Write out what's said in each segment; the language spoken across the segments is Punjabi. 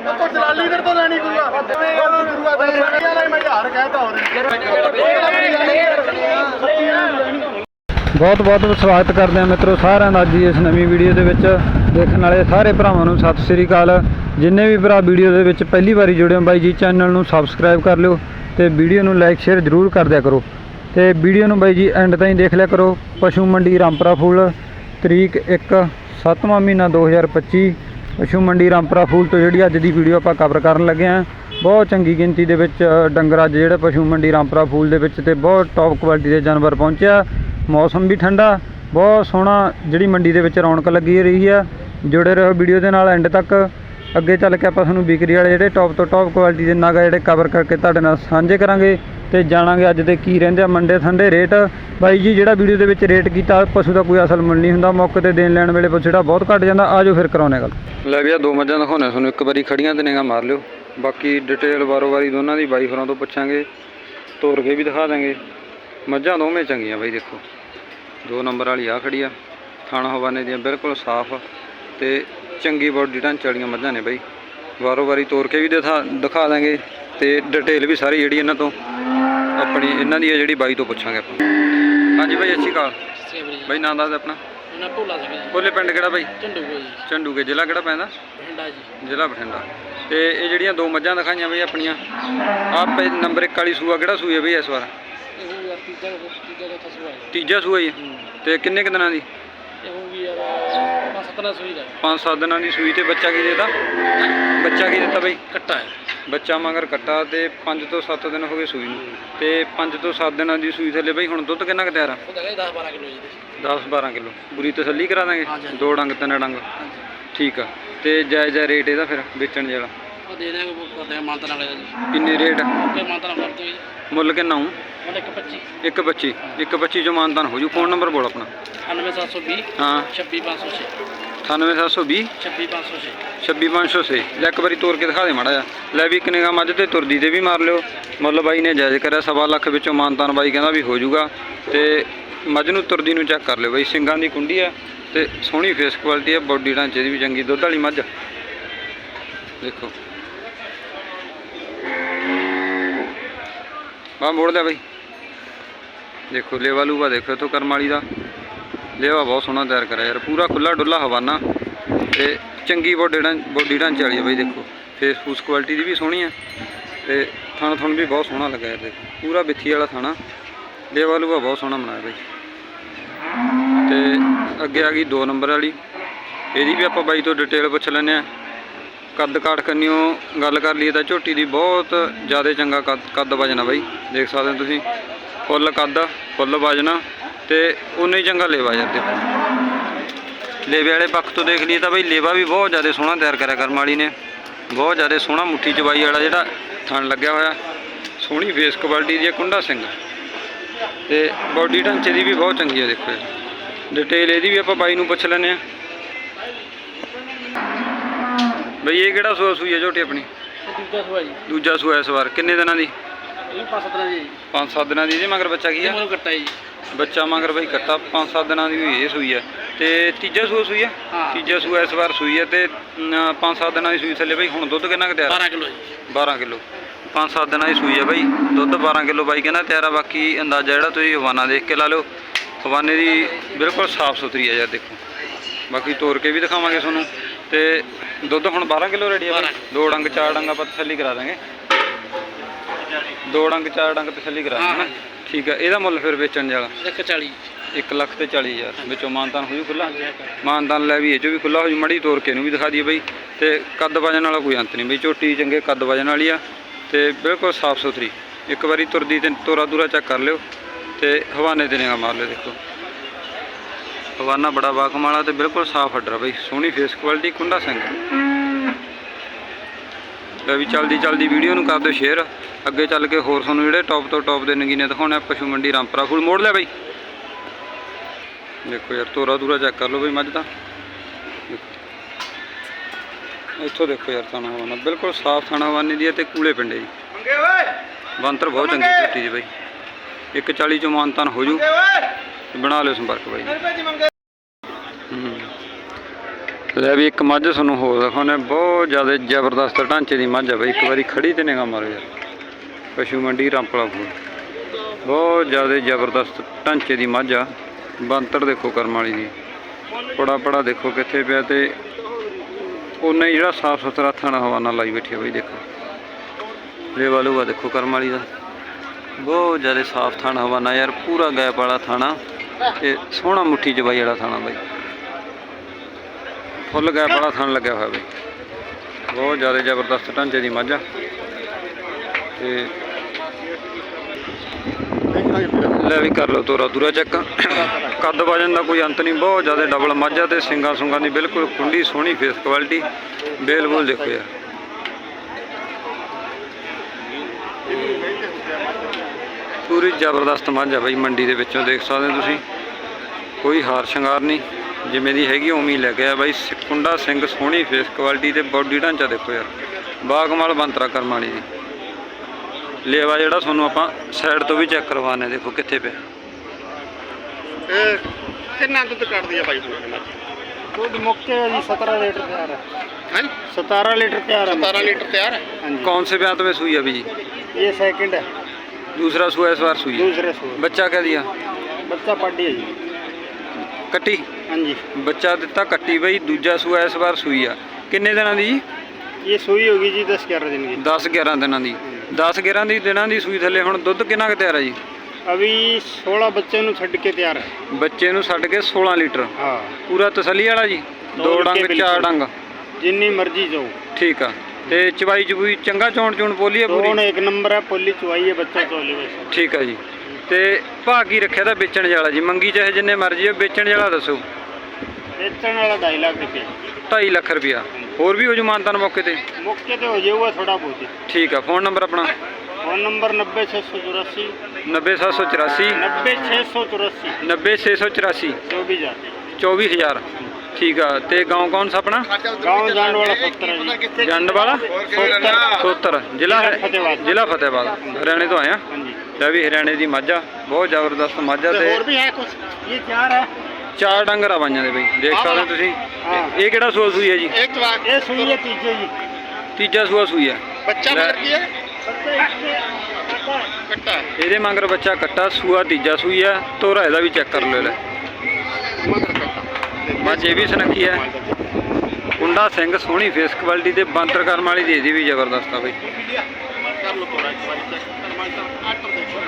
ਤੋਂ ਲੈਣੀ ਗੁਰੂਆ ਗੁਰੂਆ ਮੈਂ ਕਹਿਤਾ ਹੋਰ। ਬਹੁਤ ਬਹੁਤ ਸਵਾਗਤ ਕਰਦੇ ਹਾਂ ਮਿੱਤਰੋ ਸਾਰਿਆਂ ਦਾ ਅੱਜ ਦੀ ਇਸ ਨਵੀਂ ਵੀਡੀਓ ਦੇ ਵਿੱਚ। ਦੇਖਣ ਵਾਲੇ ਸਾਰੇ ਭਰਾਵਾਂ ਨੂੰ ਸਤਿ ਸ੍ਰੀ ਅਕਾਲ। ਜਿੰਨੇ ਵੀ ਭਰਾ ਵੀਡੀਓ ਦੇ ਵਿੱਚ ਪਹਿਲੀ ਵਾਰੀ ਜੁੜੇ ਹੋ ਬਾਈ ਜੀ ਚੈਨਲ ਨੂੰ ਸਬਸਕ੍ਰਾਈਬ ਕਰ ਲਿਓ ਤੇ ਵੀਡੀਓ ਨੂੰ ਲਾਈਕ ਸ਼ੇਅਰ ਜ਼ਰੂਰ ਕਰ ਦਿਆ ਕਰੋ। ਤੇ ਵੀਡੀਓ ਨੂੰ ਬਾਈ ਜੀ ਐਂਡ ਤਾਈਂ ਦੇਖ ਲਿਆ ਕਰੋ। ਪਸ਼ੂ ਮੰਡੀ ਰਾਮਪੁਰਾ ਫੂਲ ਤਰੀਕ 1 7ਵਾਂ ਮਹੀਨਾ 2025 ਪਸ਼ੂ ਮੰਡੀ ਰਾਮਪੁਰਾ ਫੂਲ ਤੋਂ ਜਿਹੜੀ ਅੱਜ ਦੀ ਵੀਡੀਓ ਆਪਾਂ ਕਵਰ ਕਰਨ ਲੱਗੇ ਹਾਂ। ਬਹੁਤ ਚੰਗੀ ਗਿਣਤੀ ਦੇ ਵਿੱਚ ਡੰਗਰ ਅੱਜ ਜਿਹੜੇ ਪਸ਼ੂ ਮੰਡੀ ਰਾਮਪੁਰਾ ਫੂਲ ਦੇ ਵਿੱਚ ਤੇ ਬਹੁਤ ਟੌਪ ਕੁਆਲਿਟੀ ਦੇ ਜਾਨਵਰ ਪਹੁੰਚਿਆ। ਮੌਸਮ ਵੀ ਠੰਡਾ, ਬਹੁਤ ਸੋਹਣਾ ਜਿਹੜੀ ਮੰਡੀ ਦੇ ਵਿੱਚ ਰੌਣਕ ਲੱਗੀ ਰਹੀ ਆ ਜੁੜੇ ਰਹੋ ਵੀਡੀਓ ਦੇ ਨਾਲ ਐਂਡ ਤੱਕ। ਅੱਗੇ ਚੱਲ ਕੇ ਆਪਾਂ ਤੁਹਾਨੂੰ ਵਿਕਰੀ ਵਾਲੇ ਜਿਹੜੇ ਟੌਪ ਤੋਂ ਟੌਪ ਕੁਆਲਿਟੀ ਦੇ ਨਗ ਆ ਜਿਹੜੇ ਕਵਰ ਕਰਕੇ ਤੁਹਾਡੇ ਨਾਲ ਸਾਂਝੇ ਕਰਾਂਗੇ। ਤੇ ਜਾਣਾਂਗੇ ਅੱਜ ਦੇ ਕੀ ਰਹਿੰਦੇ ਆ ਮੰਡੇ ਠੰਡੇ ਰੇਟ। ਬਾਈ ਜੀ, ਜਿਹੜਾ ਵੀਡੀਓ ਦੇ ਵਿੱਚ ਰੇਟ ਕੀਤਾ, ਪਸ਼ੂ ਦਾ ਕੋਈ ਅਸਲ ਮੁੱਲ ਨਹੀਂ ਹੁੰਦਾ। ਮੌਕੇ ਤੇ ਦੇਣ ਲੈਣ ਵੇਲੇ ਪਸ਼ੂ ਜਿਹੜਾ ਬਹੁਤ ਘਟ ਜਾਂਦਾ। ਆਜੋ ਫਿਰ ਕਰਾਉਣੇ ਗੱਲ। ਲੈ ਵੀ ਆ ਦੋ ਮੱਝਾਂ ਦਿਖਾਉਣੇ ਤੁਹਾਨੂੰ ਇੱਕ ਵਾਰੀ ਖੜੀਆਂ ਤੇ ਨਿਗਾ ਮਾਰ ਲਿਓ। ਬਾਕੀ ਡਿਟੇਲ ਵਾਰੋ ਵਾਰੀ ਦੋਨਾਂ ਦੀ, ਬਾਈ ਹੋਰਾਂ ਤੋਂ ਪੁੱਛਾਂਗੇ। ਤੋਰ ਕੇ ਵੀ ਦਿਖਾ ਦਾਂਗੇ ਮੱਝਾਂ ਦੋਵੇਂ ਚੰਗੀਆਂ ਬਾਈ, ਦੇਖੋ। ਦੋ ਨੰਬਰ ਵਾਲੀ ਆ ਖੜੀ ਆ। ਥਾਣਾ ਹਵਾਨੇ ਦੀਆਂ ਬਿਲਕੁਲ ਸਾਫ਼ ਤੇ ਚੰਗੀ ਬੋਡੀ ਢਾਂਚੇ ਵਾਲੀਆਂ ਮੱਝਾਂ ਨੇ ਬਾਈ। ਵਾਰੋ ਵਾਰੀ ਤੋਰ ਕੇ ਵੀ ਦਿਖਾ ਦਿਖਾ ਦਾਂਗੇ ਤੇ ਡਿਟੇਲ ਵੀ ਸਾਰੀ ਜਿਹੜੀ ਇਹਨਾਂ ਤੋਂ ਆਪਣੀ ਇਹਨਾਂ ਦੀ ਹੈ ਜਿਹੜੀ ਬਾਈ ਤੋਂ ਪੁੱਛਾਂਗੇ ਆਪਾਂ। ਹਾਂਜੀ ਬਾਈ ਅੱਛੀ ਕਾਲ ਬਾਈ ਨਾਂ ਦੱਸ ਆਪਣਾ। ਉਹਨਾਂ ਭੋਲਾ ਸਿੰਘ ਜੀ। ਕੋਲੇ ਪਿੰਡ ਕਿਹੜਾ ਬਾਈ? ਕੋ ਜੀ। ਚੰਡੂਗੇ ਜ਼ਿਲ੍ਹਾ ਕਿਹੜਾ ਪੈਂਦਾ? ਬਠਿੰਡਾ ਜੀ। ਜ਼ਿਲ੍ਹਾ ਬਠਿੰਡਾ। ਤੇ ਇਹ ਜਿਹੜੀਆਂ ਦੋ ਮੱਝਾਂ ਦਿਖਾਈਆਂ ਬਈ ਆਪਣੀਆਂ ਆਪ ਨੰਬਰ 1 ਵਾਲੀ ਸੂਆ ਕਿਹੜਾ ਸੂਈ ਹੈ ਬਈ ਇਸ ਵਾਰ? ਤੀਜਾ ਸੂਆ ਹੀ। ਤੇ ਕਿੰਨੇ ਕੁ ਦਿਨਾਂ ਦੀ? ਪੰਜ ਸੱਤ ਨਾਲ ਸੂਈ ਦਾ? ਪੰਜ ਸੱਤ ਦਿਨਾਂ ਦੀ ਸੂਈ ਤੇ ਬੱਚਾ ਕੀ ਦੇਤਾ? ਬੱਚਾ ਕੀ ਦਿੱਤਾ ਬਈ? ਕੱਟਾ ਹੈ। ਬੱਚਾ ਮਗਰ ਕੱਟਾ ਤੇ 5 ਤੋਂ 7 ਦਿਨ ਹੋ ਗਏ ਸੂਈ ਨੂੰ। ਤੇ 5 ਤੋਂ 7 ਦਿਨਾਂ ਦੀ ਸੂਈ ਥੱਲੇ ਬਈ ਹੁਣ ਦੁੱਧ ਕਿੰਨਾ ਕੁ ਤਿਆਰ ਆ? ਉਹ ਤਾਂ ਕਹਿੰਦੇ 10 12 ਕਿਲੋ ਜੀ 10 12 ਕਿਲੋ। ਪੂਰੀ ਤਸੱਲੀ ਕਰਾ ਦਾਂਗੇ। ਦੋ ਡੰਗ ਤਿੰਨ ਡੰਗ। ਠੀਕ ਆ। ਤੇ ਜਾਇਜ਼ ਰੇਟ ਇਹਦਾ ਫਿਰ ਵੇਚਣ ਜਿਹੜਾ ਉਹ ਦੇ ਦੇਣਗੇ ਉਹ ਕਰਦੇ ਆ ਮਾਨਤਾ ਨਾਲ ਜੀ ਕਿੰਨੇ ਰੇਟ? ਓਕੇ ਮਾਨਤਾ ਨਾਲ ਕਰ ਦਿਓ ਜੀ। ਮੁੱਲ ਕਿੰਨਾ ਹੂੰ ਮਤਲਬ ਇੱਕ 25 ਇੱਕ ਬੱਚੀ ਇੱਕ ਬੱਚੀ ਜੋ ਮਾਨਦਾਨ ਹੋ ਜੂ। ਫੋਨ ਨੰਬਰ ਬੋਲ ਆਪਣਾ। 98720 ਹਾਂ। 26506 98720 26506 26506 ਲੈ ਇੱਕ ਵਾਰੀ ਤੋਰ ਕੇ ਦਿਖਾ ਦੇ ਮਾੜਾ ਜਿਹਾ। ਲੈ ਵੀ ਕਿੰਨੇ ਗਾ ਮੱਝ ਤੇ ਤੁਰਦੀ ਤੇ ਵੀ ਮਾਰ ਲਿਓ। ਮੁੱਲ ਬਾਈ ਨੇ ਜਾਇਜ਼ ਕਰਿਆ। ਸਵਾ ਲੱਖ ਵਿੱਚੋਂ ਮਾਨਤਾਨ ਬਾਈ ਕਹਿੰਦਾ ਵੀ ਹੋ ਜੂਗਾ। ਤੇ ਮੱਝ ਨੂੰ ਤੁਰਦੀ ਨੂੰ ਚੈੱਕ ਕਰ ਲਿਓ ਬਾਈ। ਸਿੰਗਾਂ ਦੀ ਕੁੰਡੀ ਆ ਤੇ ਸੋਹਣੀ ਫੇਸ ਕੁਆਲਿਟੀ ਆ। ਬੋਡੀ ਢਾਂਚੇ ਦੀ ਵੀ ਚੰਗੀ। ਦੁੱਧ ਵਾਲੀ ਮੱਝ। ਦੇਖੋ। ਬਾ ਮੋੜ ਲਿਆ ਬਾਈ। ਦੇਖੋ, ਲੇਵਾ ਲੂਵਾ ਦੇਖੋ ਇਥੋਂ ਕਰਮਾਲੀ ਦਾ। ਲੇਵਾ ਬਹੁਤ ਸੋਹਣਾ ਤਿਆਰ ਕਰਿਆ ਯਾਰ, ਪੂਰਾ ਖੁੱਲਾ ਡੁੱਲਾ ਹਵਾਨਾ। ਤੇ ਚੰਗੀ ਬੋਡੀ ਢਾਂ ਬੋਡੀ ਢਾਂਚੇ ਵਾਲੀ ਆ ਬਾਈ, ਦੇਖੋ। ਫੇਸ ਫੂਸ ਕੁਆਲਿਟੀ ਦੀ ਵੀ ਸੋਹਣੀ ਆ। ਤੇ ਥਣ ਥਣ ਵੀ ਬਹੁਤ ਸੋਹਣਾ ਲੱਗਾ ਯਾਰ, ਦੇਖੋ। ਪੂਰਾ ਬਿੱਥੀ ਵਾਲਾ ਥਾਣਾ ਲੇਵਾ ਲੂਵਾ ਬਹੁਤ ਸੋਹਣਾ ਬਣਾਇਆ ਬਾਈ। ਤੇ ਅੱਗੇ ਆ ਗਈ 2 ਨੰਬਰ ਵਾਲੀ। ਇਹਦੀ ਵੀ ਆਪਾਂ ਬਾਈ ਤੋਂ ਡਿਟੇਲ ਪੁੱਛ ਲੈਂਦੇ ਆ। ਕੱਦ ਕਾਠ ਕੰਨਿਓ ਗੱਲ ਕਰ ਲਈਏ ਤਾਂ ਝੋਟੀ ਦੀ ਬਹੁਤ ਜ਼ਿਆਦਾ ਚੰਗਾ ਕੱਦ ਕੱਦ ਵਜਣਾ ਬਾਈ। ਦੇਖ ਸਕਦੇ ਹੋ ਤੁਸੀਂ ਫੁੱਲ ਕੱਦ ਫੁੱਲ ਵਜਣਾ ਤੇ ਉਨੇ ਹੀ ਚੰਗਾ ਲੇਵਾ ਜਾਂਦੇ। ਦੇਖੋ ਲੇਵੇ ਵਾਲੇ ਪੱਖ ਤੋਂ ਦੇਖ ਲਈਏ ਤਾਂ ਬਾਈ ਲੇਵਾ ਵੀ ਬਹੁਤ ਜ਼ਿਆਦਾ ਸੋਹਣਾ ਤਿਆਰ ਕਰਿਆ ਕਰਮ ਵਾਲੀ ਨੇ। ਬਹੁਤ ਜ਼ਿਆਦਾ ਸੋਹਣਾ ਮੁੱਠੀ ਚਵਾਈ ਵਾਲਾ ਜਿਹੜਾ ਥਣ ਲੱਗਿਆ ਹੋਇਆ ਸੋਹਣੀ ਫੇਸ ਕੁਆਲਿਟੀ ਦੀ ਹੈ, ਕੁੰਡਾ ਸਿੰਘ। ਤੇ ਬਾਡੀ ਢਾਂਚੇ ਦੀ ਵੀ ਬਹੁਤ ਚੰਗੀ ਹੈ ਦੇਖੋ। ਡਿਟੇਲ ਇਹਦੀ ਵੀ ਆਪਾਂ ਬਾਈ ਨੂੰ ਪੁੱਛ ਲੈਂਦੇ ਆ ਬਈ ਇਹ ਕਿਹੜਾ ਸੂਆ ਸੂਈ ਹੈ ਝੋਟੀ ਆਪਣੀ? ਇਹ ਦੂਜਾ ਸੂਆ ਜੀ। ਦੂਜਾ ਸੂਆ ਇਸ ਵਾਰ। ਕਿੰਨੇ ਦਿਨਾਂ ਦੀ? ਇਹ ਪੰਜ ਸੱਤ ਨਾਲ ਜੀ। ਪੰਜ ਸੱਤ ਦਿਨਾਂ ਦੀ ਇਹਦੇ ਮਗਰ ਬੱਚਾ ਕੀ ਇਹ ਆ ਮੈਨੂੰ ਕੱਟਾ ਜੀ। ਬੱਚਾ ਮਗਰ ਬਈ ਕੱਟਾ ਪੰਜ ਸੱਤ ਦਿਨਾਂ ਦੀ ਹੋਈ ਇਹ ਸੂਈ ਹੈ ਤੇ ਤੀਜਾ ਸੂਆ ਸੂਈ ਹੈ ਹਾਂ। ਤੀਜਾ ਸੂਆ ਇਸ ਵਾਰ ਸੂਈ ਹੈ ਤੇ ਅਮ, ਪੰਜ ਸੱਤ ਦਿਨਾਂ ਦੀ ਸੂਈ ਥੱਲੇ ਬਈ ਹੁਣ ਦੁੱਧ ਕਿੰਨਾ ਕੁ ਤਿਆਰ? 12 ਕਿਲੋ ਜੀ। 12 ਕਿਲੋ। ਪੰਜ ਸੱਤ ਦਿਨਾਂ ਦੀ ਸੂਈ ਹੈ ਬਾਈ ਦੁੱਧ 12 ਕਿਲੋ ਬਾਈ ਕਹਿੰਦਾ ਤਿਆਰ ਆ ਬਾਕੀ ਅੰਦਾਜ਼ਾ ਜਿਹੜਾ ਤੁਸੀਂ ਹਵਾਨਾ ਦੇਖ ਕੇ ਲਾ ਲਓ। ਹਵਾਨੇ ਦੀ ਬਿਲਕੁਲ ਸਾਫ਼ ਸੁਥਰੀ ਹੈ ਯਾਰ ਦੇਖੋ। ਬਾਕੀ ਤੋਰ ਕੇ ਵੀ ਦਿਖਾਵਾਂਗੇ ਤੁਹਾਨੂੰ। ਤੇ ਦੁੱਧ ਹੁਣ 12 ਕਿਲੋ ਰੈਡੀ ਆ ਬਾਈ। 12 ਦੋ ਡੰਗ ਚਾਰ ਡੰਗ ਆਪਾਂ ਤਸੱਲੀ ਕਰਾ ਦਾਂਗੇ। ਦੋ ਡੰਗ ਚਾਰ ਡੰਗ ਤਸੱਲੀ ਕਰਾ ਦਾਂਗੇ ਨਾ ਠੀਕ ਆ ਇਹਦਾ ਮੁੱਲ ਫਿਰ ਵੇਚਣ ਵਾਲਾ ਇੱਕ 40 1 ਲੱਖ ਤੇ 40 ਹਜ਼ਾਰ। ਵਿੱਚੋਂ ਮਾਨਤਾਨ ਹੋ ਜੂ ਖੁੱਲਾ ਮਾਨਤਾਨ ਲੈ ਵੀ ਇਹ ਚੋਂ ਵੀ ਖੁੱਲਾ ਹੋ ਜੂ ਮੜੀ ਤੋਰ ਕੇ ਨੂੰ ਵੀ ਦਿਖਾ ਦਈਏ ਬਈ। ਤੇ ਕੱਦ ਵਜਨ ਵਾਲਾ ਕੋਈ ਅੰਤ ਨਹੀਂ ਬਈ ਝੋਟੀ ਚੰਗੇ ਕੱਦ ਵਜਨ ਵਾਲੀ ਆ। ਤੇ ਬਿਲਕੁਲ ਸਾਫ਼ ਸੁਥਰੀ। ਇੱਕ ਵਾਰੀ ਤੁਰਦੀ ਤੇ ਤੋਰਾ ਦੂਰਾ ਚੈੱਕ ਕਰ ਲਿਓ। ਤੇ ਹਵਾਨੇ ਦੇ ਨੇਗਾ ਮਾਰ ਲਿਓ ਦੇਖੋ। ਹਵਾਨਾ ਬੜਾ ਬਾਕਮ ਵਾਲਾ ਤੇ ਬਿਲਕੁਲ ਸਾਫ਼ ਹੱਡਰ ਆ ਬਈ ਸੋਹਣੀ ਫੇਸ ਕੁਆਲਿਟੀ ਕੁੰਡਾ ਸਿੰਘ ਲੈ ਵੀ ਚਲਦੀ ਚਲਦੀ ਵੀਡੀਓ ਨੂੰ ਕਰ ਦਿਓ ਸ਼ੇਅਰ ਅੱਗੇ ਚੱਲ ਕੇ ਹੋਰ ਤੁਹਾਨੂੰ ਜਿਹੜੇ ਟੌਪ ਤੋਂ ਟੌਪ ਦੇ ਨਗੀਨੇ ਦਿਖਾਉਣੇ ਆ ਪਸ਼ੂ ਮੰਡੀ ਰਾਮਪੁਰਾ ਫੁੱਲ ਮੋੜ ਲਿਆ ਬਈ। ਦੇਖੋ ਯਾਰ ਤੋਰਾ ਦੂਰਾ ਚੈੱਕ ਕਰ ਲਓ ਬਈ ਮੱਝ ਦਾ। ਇੱਥੋਂ ਦੇਖੋ ਯਾਰ ਥਾਣਾ ਹਵਾਨਾ ਬਿਲਕੁਲ ਸਾਫ਼ ਥਾਣਾ ਹਵਾਨੇ ਦੀ ਹੈ ਤੇ ਕੂਲੇ ਪਿੰਡੇ ਜੀ ਮੰਗੇ ਓਏ। ਬੰਤਰ ਬਹੁਤ ਚੰਗੀ ਝੋਟੀ ਦੀ ਬਈ 140 ਚੋਂ ਮਾਨਤਾਨ ਹੋ ਜੂ। ਬਣਾ ਲਿਓ ਸੰਪਰਕ ਬਾਈ। ਲੈ ਵੀ ਇੱਕ ਮੱਝ ਤੁਹਾਨੂੰ ਹੋਰ ਦਿਖਾਉਣੇ ਬਹੁਤ ਜ਼ਿਆਦਾ ਜ਼ਬਰਦਸਤ ਢਾਂਚੇ ਦੀ ਮੱਝ ਆ ਬਈ। ਇੱਕ ਵਾਰੀ ਖੜੀ ਤੇ ਨਿਗਾਹ ਮਾਰੋ ਯਾਰ। ਪਸ਼ੂ ਮੰਡੀ ਰਾਮਪਲਾ ਫੂਲ ਬਹੁਤ ਜ਼ਿਆਦਾ ਜ਼ਬਰਦਸਤ ਢਾਂਚੇ ਦੀ ਮੱਝ ਆ। ਬੰਤਰ ਦੇਖੋ ਕਰਮ ਵਾਲੀ ਦੀ। ਪੜਾ ਪੜਾ ਦੇਖੋ ਕਿੱਥੇ ਪਿਆ ਤੇ ਉਹਨੇ ਹੀ ਜਿਹੜਾ ਸਾਫ਼ ਸੁਥਰਾ ਥਾਣਾ ਹਵਾਨਾ ਲਾਈ ਬੈਠੀ ਆ ਬਈ, ਦੇਖੋ। ਲੇਵਾ ਲੂਆ ਦੇਖੋ ਕਰਮ ਵਾਲੀ ਦਾ। ਬਹੁਤ ਜ਼ਿਆਦਾ ਸਾਫ਼ ਥਾਣਾ ਹਵਾਨਾ ਯਾਰ। ਪੂਰਾ ਗੈਪ ਵਾਲਾ ਥਾਣਾ। ਤੇ ਸੋਹਣਾ ਮੁੱਠੀ ਜਵਾਈ ਵਾਲਾ ਥਾਣਾ ਬਾਈ। ਫੁੱਲ ਗਿਆ ਵਾਲਾ ਥਣ ਲੱਗਿਆ ਹੋਇਆ ਬਈ ਬਹੁਤ ਜ਼ਿਆਦਾ ਜ਼ਬਰਦਸਤ ਢਾਂਚੇ ਦੀ ਮੱਝ ਆ। ਤੇ ਲੈ ਵੀ ਕਰ ਲਓ ਤੋਰਾ ਦੂਰਾ ਚੈੱਕ। ਕੱਦ ਵਜਨ ਦਾ ਕੋਈ ਅੰਤ ਨਹੀਂ, ਬਹੁਤ ਜ਼ਿਆਦਾ ਡਬਲ ਮੱਝ ਆ ਤੇ ਸਿੰਗਾ ਸੁੰਗਾਂ ਦੀ ਬਿਲਕੁਲ ਕੁੰਡੀ ਸੋਹਣੀ ਫੇਸ ਕੁਆਲਿਟੀ ਬੇਲ ਬੋਲ ਦੇਖੋ ਯਾਰ। ਪੂਰੀ ਜ਼ਬਰਦਸਤ ਮੱਝ ਆ ਬਈ, ਮੰਡੀ ਦੇ ਵਿੱਚੋਂ ਦੇਖ ਸਕਦੇ ਤੁਸੀਂ। ਕੋਈ ਹਾਰ ਸ਼ਿੰਗਾਰ ਨਹੀਂ। ਜਿਵੇਂ ਦੀ ਹੈਗੀ ਉਵੇਂ ਹੀ ਲੈ ਕੇ ਆ ਬਾਈ ਸ- ਕੁੰਡਾ ਸਿੰਘ ਸੋਹਣੀ ਫੇਸ ਕੁਆਲਿਟੀ ਤੇ ਬਾਡੀ ਢਾਂਚਾ ਦੇਖੋ ਯਾਰ ਬਾਗਮਾਲ ਬੰਤਰਾ ਕਰਮ ਵਾਲੀ ਦੀ ਲੇਵਾ ਜਿਹੜਾ ਤੁਹਾਨੂੰ ਆਪਾਂ ਸਾਈਡ ਤੋਂ ਵੀ ਚੈੱਕ ਕਰਵਾਣੇ ਦੇਖੋ ਕਿੱਥੇ ਪਿਆ ਇਹ ਕਿੰਨਾ ਦੁੱਧ ਕੱਢਦੀ ਆ ਬਾਈ ਹੁਣ ਦੁੱਧ ਮੁੱਕੇ ਜੀ 17 ਲੀਟਰ ਤਿਆਰ ਹੈ ਹੈ 17 ਲੀਟਰ ਤਿਆਰ ਹੈ 17 ਲੀਟਰ ਤਿਆਰ ਹੈ कौन से ब्याह में सुई अभी जी ये सेकंड है दूसरा सुआ इस बार सुई है दूसरे सो बच्चा क्या दिया ਬੱਚਾ ਪਾਡੀ ਹੈ ਜੀ ਕੱਟੀ? ਹਾਂਜੀ। ਬੱਚਾ ਦਿੱਤਾ ਕੱਟੀ ਬਈ ਦੂਜਾ ਸੂਆ ਇਸ ਵਾਰ ਸੂਈ ਆ। ਕਿੰਨੇ ਦਿਨਾਂ ਦੀ ਜੀ? ਇਹ ਸੂਈ ਹੋ ਗਈ ਜੀ 10 11 ਦਿਨ ਦੀ। 10 11 ਦਿਨਾਂ ਦੀ। 10 11 ਦੀ ਦਿਨਾਂ ਦੀ ਸੂਈ ਥੱਲੇ ਹੁਣ ਦੁੱਧ ਕਿੰਨਾ ਕੁ ਤਿਆਰ ਹੈ ਜੀ? ਅਭੀ 16 ਬੱਚੇ ਨੂੰ ਛੱਡ ਕੇ ਤਿਆਰ ਹੈ। ਬੱਚੇ ਨੂੰ ਛੱਡ ਕੇ 16 ਲੀਟਰ। ਹਾਂ। ਪੂਰਾ ਤਸੱਲੀ ਵਾਲਾ ਜੀ? ਦੋ ਡੰਗ ਚਾਰ ਡੰਗ। ਜਿੰਨੀ ਮਰਜ਼ੀ ਜਾਓ। ਠੀਕ ਆ। ਤੇ ਚਵਾਈ ਚਬੂਈ ਚੰਗਾ ਚੌਣ ਚੌਣ ਪੋਲੀ ਹੈ ਪੂਰੀ? ਚੌਣ ਇੱਕ ਨੰਬਰ ਹੈ ਪੋਲੀ ਚਵਾਈ ਹੈ ਬੱਚਾ ਚੋਲੀ ਬਸ ਠੀਕ ਆ ਜੀ। ਤੇ ਭਾਅ ਕੀ ਰੱਖਿਆ ਤਾਂ ਵੇਚਣ ਵਾਲਾ ਜੀ? ਮੰਗੀ ਚਾਹੇ ਜਿੰਨੇ ਮਰਜ਼ੀ ਆ ਵੇਚਣ ਵਾਲਾ ਦੱਸੋ। ਵੇਚਣ ਵਾਲਾ 2.5 ਲੱਖ ਰੁਪਏ। 2.5 ਲੱਖ ਰੁਪਿਆ ਹੋਰ ਵੀ ਹੋ ਜੂ ਮਾਨਤਾਨ ਮੌਕੇ ਤੇ? ਮੌਕੇ ਤੇ ਹੋ ਜਾਊਗਾ ਥੋੜਾ ਬਹੁਤ। ਠੀਕ ਆ ਫੋਨ ਨੰਬਰ ਆਪਣਾ? ਫੋਨ ਨੰਬਰ 90684 90784 90684 90684 ਜੋ ਵੀ ਜਾते 24000 ਠੀਕ ਆ ਤੇ ਗਾਉਂ ਕੌਣ ਸਾ ਆਪਣਾ गांव जान वाला सत्तर है जी ਜੰਡ ਵਾਲਾ सत्तर ਸੋਤਰ ਜ਼ਿਲ੍ਹਾ ਜ਼ਿਲ੍ਹਾ ਫਤਿਹਾਬਾਦ। ਜ਼ਿਲ੍ਹਾ ਫਤਿਹਬਾਦ ਹਰਿਆਣੇ ਤੋਂ ਆਇਆ हाँ जी ਲੈ ਵੀ ਹਰਿਆਣੇ ਦੀ ਮੱਝ ਆ ਬਹੁਤ ਜ਼ਬਰਦਸਤ ਮੱਝ ਆ ਤੇ ਹੋਰ ਵੀ ਹੈ ਕੁਝ ये चार है ਚਾਰ ਡੰਗਰ ਆ ਬਾਈਆਂ ਦੇ ਬਈ ਦੇਖ ਸਕਦੇ ਹੋ ਤੁਸੀਂ हाँ ਇਹ ਕਿਹੜਾ ਸੂਆ ਸੂਈ ਹੈ ਜੀ ਇੱਕ ਵਾਰ ये सुई है तीजे जी ਤੀਜਾ ਸੂਆ ਸੂਈ ਹੈ ਬੱਚਾ ਲੈ। ਮਰ ਗਿਆ सत्तर इसमें आता है। ਕੱਟਾ ਇਹਦੇ ਮਗਰ ਬੱਚਾ ਕੱਟਾ ਸੂਆ ਤੀਜਾ ਸੂਈ ਹੈ ਤੋਰਾ ਇਹਦਾ ਵੀ ਚੈੱਕ ਕਰ ਲਿਓ ਲੈ ਮਗਰ ਕੱਟਾ ਮੱਝ ਇਹ ਵੀ ਸੁਨੱਖੀ ਹੈ ਕੁੰਡਾ ਸਿੰਘ ਸੋਹਣੀ ਫੇਸ ਕੁਆਲਿਟੀ ਤੇ ਬੰਤਰ ਕਰਮ ਵਾਲੀ ਦੇ ਦੀ ਵੀ ਜ਼ਬਰਦਸਤ ਆ ਬਈ ਕਰ ਲੋ ਤੋੜਾ ਇੱਕ ਵਾਰੀ ਚੈੱਕ ਕਰਮਾਈ ਤਾਂ ਆਟੋ ਦੇਖੋ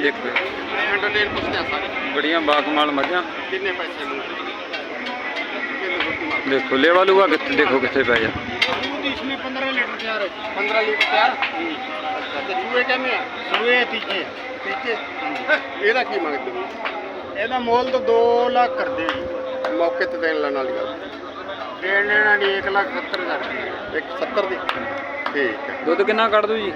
ਇੱਕ ਐਂਟਰਟੇਨ ਪੁੱਛਦੇ ਆ ਸਾਰੇ ਬੜੀਆਂ ਬਾਕਮਾਲ ਮੱਝਾਂ ਕਿੰਨੇ ਪੈਸੇ ਮੰਗਦੇ ਕਿੰਨੇ ਰੋਟੀ ਮਾਰ ਦੇਖੋ ਲੇਵਾ ਲੂਆ ਕਿੱਥੇ ਦੇਖੋ ਕਿੱਥੇ ਪੈ ਜਾ दूध इसमें पंद्रह लीटर तैयार है 15 ਲੀਟਰ ਤਿਆਰ ਅੱਛਾ ਤੇ ਚੂਹੇ ਕਹਿੰਦੇ ਆ सुई है तीजे ਤੀਜੇ ਇਹਦਾ ਕੀ ਮੰਗਦੇ ਹੋ ਇਹਦਾ ਮੁੱਲ ਤਾਂ 2 ਲੱਖ ਕਰ ਦੇ ਜੀ। ਮੌਕੇ ਤੇ ਦੇਣ ਲੈਣ ਵਾਲੀ ਗੱਲ। ਦੇਣ ਲੈਣਾ ਨਹੀਂ 1 ਲੱਖ 70 ਹਜ਼ਾਰ ਇੱਕ 70 ਦੀ? ਠੀਕ ਹੈ। ਦੁੱਧ ਕਿੰਨਾ ਕੱਢ ਦੂ ਜੀ?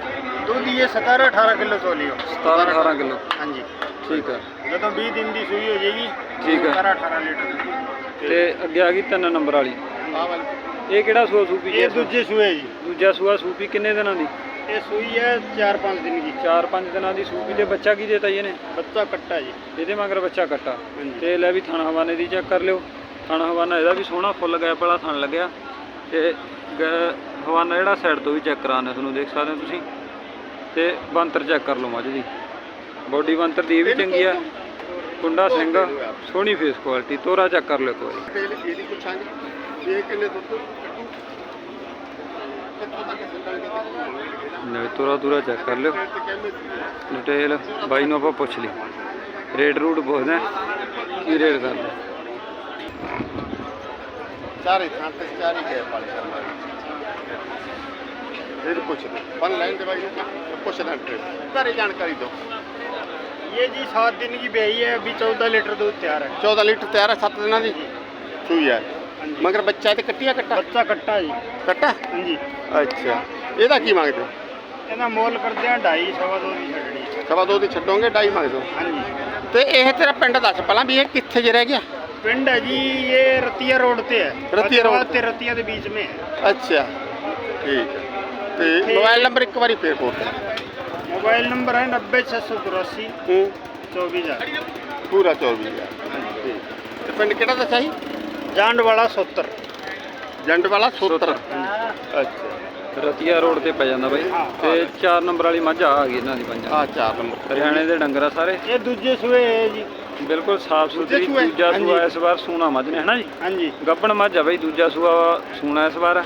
ਦੁੱਧ ਇਹ 17 18 ਕਿਲੋ ਤੋਲਿਓ 17 18 ਕਿਲੋ। ਹਾਂਜੀ। ਠੀਕ ਆ ਜਦੋਂ 20 ਦਿਨ ਦੀ ਸੂਈ ਹੋ ਜਾਏਗੀ ਠੀਕ ਹੈ। 17 18 ਲੀਟਰ ਤੇ ਅੱਗੇ ਆ ਗਈ ਤਿੰਨ ਨੰਬਰ ਵਾਲੀ। ਆਹ ਵਾਲੀ। ਇਹ ਕਿਹੜਾ ਸੂਆ ਸੂਪੀ ਜੀ? ਇਹ ਦੂਜੇ ਸੂਏ ਜੀ। ਦੂਜਾ ਸੂਆ ਸੂਪੀ ਕਿੰਨੇ ਦਿਨਾਂ ਦੀ? ਇਹ ਸੂਈ ਹੈ 4-5 ਦਿਨ ਦੀ। 4-5 ਦਿਨਾਂ ਦੀ ਸੂਪੀ ਤੇ ਬੱਚਾ ਕੀ ਦੇਤਾ ਜੀ ਇਹਨੇ? ਬੱਚਾ ਕੱਟਾ ਜੀ। ਇਹਦੇ ਮਗਰ ਬੱਚਾ ਕੱਟਾ। ਹਾਂਜੀ। ਤੇ ਲੈ ਵੀ ਥਣ ਹਵਾਨੇ ਦੀ ਚੈੱਕ ਕਰ ਲਿਓ। ਥਣ ਹਵਾਨਾ ਇਹਦਾ ਵੀ ਸੋਹਣਾ ਫੁੱਲ ਗੈਪ ਵਾਲਾ ਥਣ ਲੱਗਿਆ। ਤੇ ਗ- ਹਵਾਨਾ ਜਿਹੜਾ ਸਾਈਡ ਤੋਂ ਵੀ ਚੈੱਕ ਕਰਾਉਣਾ ਤੁਹਾਨੂੰ ਦੇਖ ਸਕਦੇ ਹੋ ਤੁਸੀਂ। ਤੇ ਬੰਤਰ ਚੈੱਕ ਕਰ ਲਓ ਮੱਝ ਦੀ। ਬੋਡੀ ਬੰਤਰ ਦੀ ਇਹ ਵੀ ਚੰਗੀ ਆ। ਕੁੰਡਾ ਸਿੰਘ ਸੋਹਣੀ ਫੇਸ ਕੁਆਲਿਟੀ ਤੋਰਾ ਚੈੱਕ ਕਰ ਲਿਓ ਇੱਕ ਵਾਰੀ। ਇਹਦੀ ਪੁੱਛਾਂਗੇ। ਇਹ ਕਿੰਨੇ ਦੁੱਧ? ਨਵੇਂ ਤੋਰਾ ਤੋਰਾ ਚੈੱਕ ਕਰ ਲਿਓ ਤੇ ਕਹਿੰਦੇ ਸੀ ਡਿਟੇਲ ਬਾਈ ਨੂੰ ਆਪਾਂ ਪੁੱਛ ਲਈ ਰੇਟ ਰੂਟ ਪੁੱਛਦੇ ਹਾਂ ਕੀ ਰੇਟ ਕਰਦੇ ਚਾਰੇ ਥਾਂ ਤੇ ਚਾਰੇ ਗਏ ਪਾਲੇ ਸ਼ਰਮਾ ਇਹ ਪੁੱਛਦੇ ਪਨ ਲਾਈਨ ਦੇ ਬਾਈ ਨੂੰ ਪੁੱਛਦਾ ਟ੍ਰੇ ਘਰੇ ਜਾਣਕਾਰੀ ਦਿਓ ये जी सात दिन की ब्याई है अभी चौदह लीटर दूध तैयार है 14 ਲੀਟਰ ਤਿਆਰ ਹੈ 7 ਦਿਨਾਂ ਦੀ ਸੂਈ ਹੈ ਮਗਰ ਬੱਚਾ ਤੇ ਕੱਟਿਆ ਕੱਟਾ? ਬੱਚਾ ਕੱਟਾ ਜੀ। ਕੱਟਾ? ਹਾਂਜੀ। ਅੱਛਾ। ਇਹਦਾ ਕੀ ਮੰਗਦੇ ਇਹਦਾ ਮੋਲ ਕਰਦੇ ਆ 2.5 ਸਵਾ 2 ਦੀ ਛੱਡਣੀ। ਸਵਾ 2 ਦੀ ਛੱਡੋਗੇ 2.5 ਮੰਗਦੇ ਹਾਂਜੀ। ਤੇ ਇਹ ਤੇਰਾ ਪਿੰਡ ਦੱਸ ਪਹਿਲਾਂ ਵੀ ਇਹ ਕਿੱਥੇ ਜੇ ਗਿਆ? ਪਿੰਡ ਹੈ ਜੀ ਇਹ ਰਤੀਆ ਰੋਡ ਤੇ ਹੈ। ਰਤੀਆ ਰੋਡ ਤੇ। ਰਤੀਆ ਦੇ ਵਿੱਚ ਮੇ ਅੱਛਾ। ਠੀਕ ਹੈ। ਤੇ ਮੋਬਾਈਲ ਨੰਬਰ ਇੱਕ ਵਾਰੀ ਫੇਰ ਬੋਲ। ਮੋਬਾਈਲ ਨੰਬਰ ਹੈ 90683 24000 ਪੂਰਾ 24000 ਤੇ ਪਿੰਡ ਕਿਹੜਾ ਦੱਸਿਆ ਜੰਡ ਵਾਲਾ ਸੋਤਰ। ਜੰਡ ਵਾਲਾ ਸੋਤਰ। ਅੱਛਾ। ਰਤੀਆ ਰੋਡ ਤੇ ਪੈ ਜਾਂਦਾ ਬਾਈ। ਤੇ 4 ਨੰਬਰ ਵਾਲੀ ਮੱਝ ਆ ਗਈ ਇਹਨਾਂ ਦੀ ਪੰਜਾਂ ਆ 4 ਨੰਬਰ। ਹਰਿਆਣੇ ਦੇ ਡੰਗਰ ਆ ਸਾਰੇ। ਇਹ ਦੂਜੇ ਸੂਏ ਹੈ ਜੀ। ਬਿਲਕੁਲ ਸਾਫ਼ ਸੁਥਰੀ ਦੂਜਾ ਸੂਆ ਇਸ ਵਾਰ ਸੂਣਾ ਮੱਝ ਨੇ ਹਨਾ ਜੀ? ਹਾਂਜੀ। ਗੱਬਣ ਮੱਝ ਆ ਬਾਈ ਦੂਜਾ ਸੂਆ ਸੂਣਾ ਇਸ ਵਾਰ।